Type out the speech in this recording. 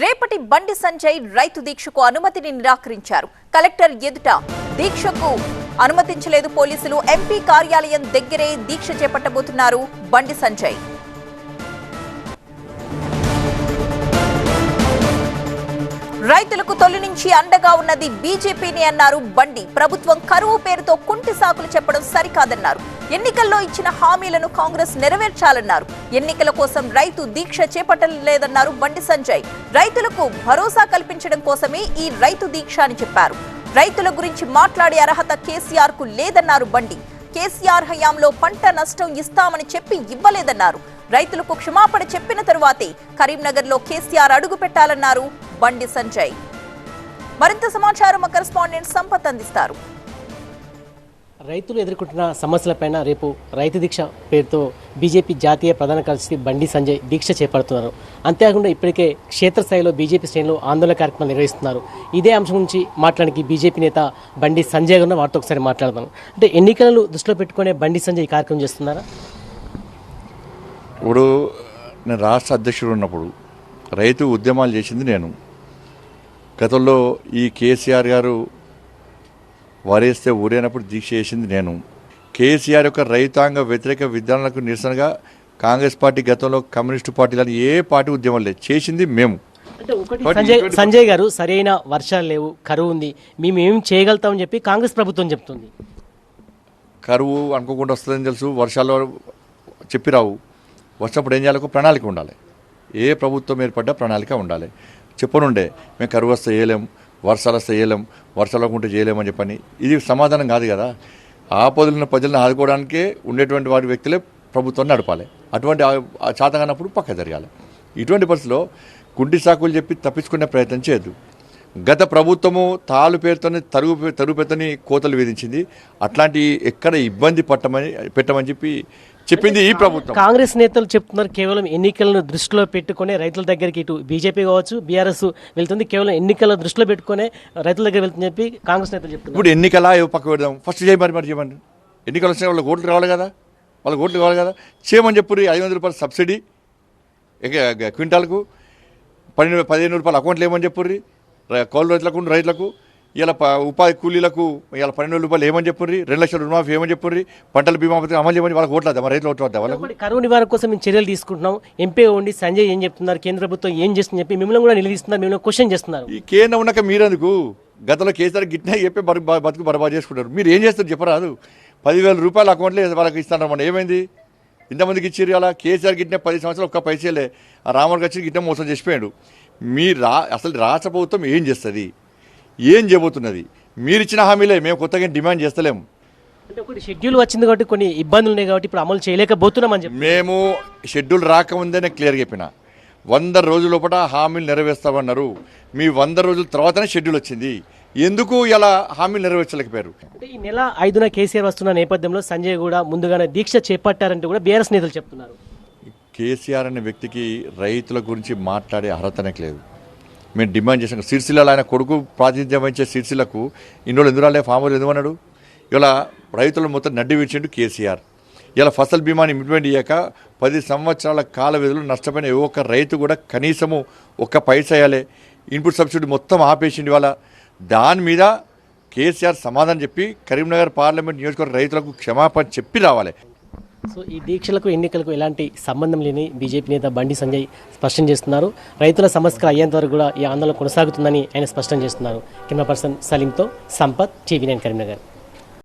రేపటి బండి సంజయ్ రైతు దీక్షకు అనుమతిని నిరాకరించారు. కలెక్టర్ ఎదుట దీక్షకు అనుమతించలేదు పోలీసులు. ఎంపీ కార్యాలయం దగ్గరే దీక్ష చేపట్టబోతున్నారు బండి సంజయ్. రైతులకు తొలి నుంచి అండగా ఉన్నది బీజేపీని అన్నారు బండి. ప్రభుత్వం కరువు పేరుతో కుంటి సాకులు చెప్పడం సరికాదన్నారు. ఎన్నికల్లో ఇచ్చిన హామీలను కాంగ్రెస్ నెరవేర్చాలన్నారు. ఎన్నికల కోసం రైతు దీక్ష చేపట్టలేదన్నారు బండి సంజయ్. రైతులకు భరోసా కల్పించడం కోసమే ఈ రైతు దీక్ష అని చెప్పారు. రైతుల గురించి మాట్లాడే అర్హత కేసీఆర్కు లేదన్నారు బండి. కేసీఆర్ హయాంలో పంట నష్టం ఇస్తామని చెప్పి ఇవ్వలేదన్నారు. రైతులకు క్షమాపణ చెప్పిన తరువాతే కరీంనగర్లో కేసీఆర్ అడుగు పెట్టాలన్నారు బండి సంజయ్. మరింత సమాచారం మా కరెస్పాండెంట్ సంపత్ అందిస్తారు. రైతులు ఎదుర్కొంటున్న సమస్యలపైన రేపు రైతు దీక్ష పేరుతో బీజేపీ జాతీయ ప్రధాన కార్యదర్శి బండి సంజయ్ దీక్ష చేపడుతున్నారు. అంతేకాకుండా ఇప్పటికే క్షేత్రస్థాయిలో బీజేపీ శ్రేణులు ఆందోళన కార్యక్రమాలు నిర్వహిస్తున్నారు. ఇదే అంశం గురించి మాట్లాడడానికి బీజేపీ నేత బండి సంజయ్ గారు వారితో ఒకసారి మాట్లాడదాం. అంటే ఎన్నికలను దృష్టిలో పెట్టుకునే బండి సంజయ్ ఈ కార్యక్రమం చేస్తున్నారా? ఇప్పుడు నేను రాష్ట్ర అధ్యక్షుడు ఉన్నప్పుడు రైతు ఉద్యమాలు చేసింది నేను. గతంలో ఈ కేసీఆర్ గారు వరేస్తే ఊరేనప్పుడు దీక్ష చేసింది నేను. కేసీఆర్ యొక్క రైతాంగ వ్యతిరేక విధానాలకు నిరసనగా కాంగ్రెస్ పార్టీ గతంలో కమ్యూనిస్టు పార్టీలను ఏ పార్టీ ఉద్యమం లేదు. చేసింది మేము. అంటే ఒకటి సంజయ్ సంజయ్ గారు సరైన వర్షాలు లేవు కరువు ఉంది. మేము ఏం చేయగలుగుతామని చెప్పి కాంగ్రెస్ ప్రభుత్వం చెప్తుంది. కరువు అనుకోకుండా వస్తుందని తెలుసు వర్షాలు చెప్పి రావు వచ్చినప్పుడు ఏం చేయాలి? ఒక ప్రణాళిక ఉండాలి. ఏ ప్రభుత్వం ఏర్పడ్డా ప్రణాళిక ఉండాలి. చెప్పనుండే మేము కరువు వస్తే చేయలేం వర్షాలు వస్తే చేయలేం వర్షాలు లేకుంటే చేయలేమని చెప్పని. ఇది సమాధానం కాదు కదా. ఆపదలున్న ప్రజలను ఆదుకోవడానికే ఉండేటువంటి వారి వ్యక్తులే ప్రభుత్వం నడపాలి. అటువంటి ఆ- పక్క జరగాలి. ఇటువంటి పరిస్థితిలో గుంటి సాకులు చెప్పి తప్పించుకునే ప్రయత్నం చేయదు గత ప్రభుత్వము తాలు పేరుతోనే తరుగు తరుగు పేరుతోని కోతలు విధించింది. అట్లాంటి ఎక్కడ ఇబ్బంది పట్టమని పెట్టమని చెప్పి చెప్పింది ఈ ప్రభుత్వం. కాంగ్రెస్ నేతలు చెప్తున్నారు కేవలం ఎన్నికలను దృష్టిలో పెట్టుకునే రైతుల దగ్గరికి ఇటు బీజేపీ కావచ్చు బీఆర్ఎస్ వెళ్తుంది కేవలం ఎన్నికల దృష్టిలో పెట్టుకునే రైతుల దగ్గర వెళ్తుందని చెప్పి కాంగ్రెస్ నేతలు చెప్తున్నారు. ఇప్పుడు ఎన్నికలా పక్క పెడదాం? ఫస్ట్ చేయమని మరి చేయమని. ఎన్నికలు వచ్చిన వాళ్ళకి ఓట్లు రావాలి కదా? వాళ్ళకి ఓట్లు కావాలి కదా? చేయమని చెప్పు ఐదు వందల రూపాయల సబ్సిడీ ఇంకా క్వింటాల్కు పన్నెండు పదిహేను రూపాయలు అకౌంట్లు ఏమని చెప్పుర్రి కౌలు రైతులకు రైతులకు ఇలా ఉపాధి కూలీలకు ఇలా పన్నెండు రూపాయలు ఏమని చెప్పుర్రి? రెండు లక్షల రుణమాఫీ ఏమని చెప్పుర్రి? పంటల బీమా పథకం అమలు చేయమని వాళ్ళకి ఓట్లు వద్దాం? రైతులు ఓట్లు వద్దాం వాళ్ళకు? కరువు నివారణ కోసం మేము చర్యలు తీసుకుంటున్నాం. ఎంపీ ఉండి సంజయ్ ఏం చెప్తున్నారు? కేంద్ర ప్రభుత్వం ఏం చేస్తుందని చెప్పి మిమ్మల్ని కూడా నిలదీస్తున్నారు. మిమ్మల్ని క్వశ్చన్ చేస్తున్నారు. ఈ కేంద్రం ఉన్నాక మీరెందుకు? గతంలో కేసీఆర్ గిట్టినా చెప్పి బతుకు బరబాదు చేసుకుంటారు. మీరు ఏం చేస్తారు చెప్పరాదు. పదివేల రూపాయల అకౌంట్లో వాళ్ళకి ఇస్తాను మన ఏమైంది? ఇంతమందికి ఇచ్చిర్రు అలా కేసీఆర్ గిట్టిన పది సంవత్సరాలు ఒక్క పైసలే ఆ రామర్ వచ్చి గిట్టిన మోసం చేసిపోయాడు. మీ రా అసలు రాష్ట్ర ప్రభుత్వం ఏం చేస్తుంది? ఏం చేయబోతున్నది? మీరు ఇచ్చిన హామీలే మేము కొత్తగా డిమాండ్ చేస్తలేము అంటే ఒకటి షెడ్యూల్ వచ్చింది కాబట్టి కొన్ని ఇబ్బందులు ఉన్నాయి కాబట్టి ఇప్పుడు అమలు చేయలేకపోతున్నామని చెప్పి. మేము షెడ్యూల్ రాకముందేనే క్లియర్గా చెప్పిన. వంద రోజుల లోపల హామీలు నెరవేర్స్తామన్నారు. మీ వంద రోజుల తర్వాతనే షెడ్యూల్ వచ్చింది. ఎందుకు ఇలా హామీలు నెరవేర్చలేకపోయారు? అంటే ఈ నెల ఐదున కేసీఆర్ వస్తున్న నేపథ్యంలో సంజయ్ కూడా ముందుగానే దీక్ష చేపట్టారంటూ కూడా బీఆర్ఎస్ నేతలు చెప్తున్నారు. కేసీఆర్ అనే వ్యక్తికి రైతుల గురించి మాట్లాడే అర్హతనే లేదు. మేము డిమాండ్ చేసాం సిరిసిల్లలో ఆయన కొడుకు ప్రాతినిధ్యం వహించే సిరిసిల్లకు ఇన్ని రోజులు ఎందుకు రాలే? ఫామ్ ఎందుకు అన్నాడు? ఇలా రైతులు మొత్తం నడ్డి విడిచిండు కేసీఆర్. ఇలా ఫసల్ బీమాని ఇంప్లిమెంట్ చేయక పది సంవత్సరాల కాల విధులు నష్టపోయిన ఏ ఒక్క రైతు కూడా కనీసము ఒక్క పైస వేయాలి ఇన్పుట్ సబ్సిడీ మొత్తం ఆపేసిండు ఇవాళ. దాని మీద కేసీఆర్ సమాధానం చెప్పి కరీంనగర్ పార్లమెంట్ నియోజకవర్గ రైతులకు క్షమాపణ చెప్పి రావాలి. సో ఈ దీక్షలకు ఎన్నికలకు ఎలాంటి సంబంధం లేని బీజేపీ నేత బండి సంజయ్ స్పష్టం చేస్తున్నారు. రైతుల సమస్యలు అయ్యేంత వరకు కూడా ఈ ఆందోళన కొనసాగుతుందని ఆయన స్పష్టం చేస్తున్నారు. కెమెరా పర్సన్ సలీంతో సంపత్ టీవీ నైన్ కరీంనగర్.